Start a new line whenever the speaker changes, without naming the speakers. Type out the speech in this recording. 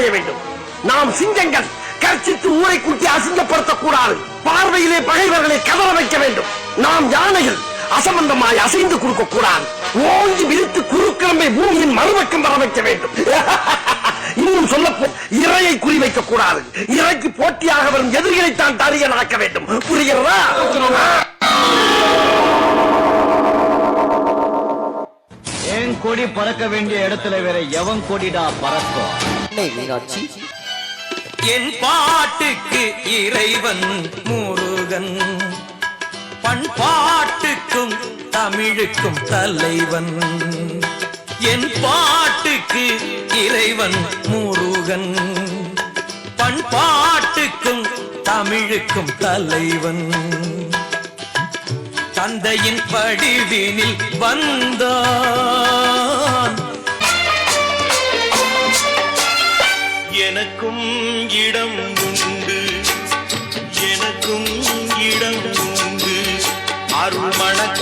ஆராய வேண்டும். நாம் சிங்கங்கள் கர்ச்சித்து ஊரை கூட்டி அசிங்கப்படுத்தக் கூடாது பார்வையிலே பகைவர்களை கதற வைக்க வேண்டும். நாம் யானைகள் அசம்பந்தமாய் அசைந்து கொடுக்க கூடாது ஓங்கி விரித்து குறுக்கிழமை பூமியின் மறுபக்கம் வர வைக்க வேண்டும். இன்னும் சொல்ல போ இறையை குறிவைக்க கூடாது இறைக்கு போட்டியாக வரும் எதிரிகளை தான் தரியனாக்க வேண்டும். புரிகிறதா?
என் கொடி பறக்க வேண்டிய இடத்துல வேற எவன் கொடிடா பறக்கும்?
அன்னை மீனாட்சி.
என் பாட்டுக்கு இறைவன் முருகன். பண்பாட்டுக்கும் தமிழுக்கும் தலைவன். என் பாட்டுக்கு இறைவன் முருகன். பண்பாட்டுக்கும் தமிழுக்கும் தலைவன். தந்தையின் படிவினில் வந்தார்.
எனக்கும் இடம் உண்டு. எனக்கும் இடம் உண்டு. அருள்மண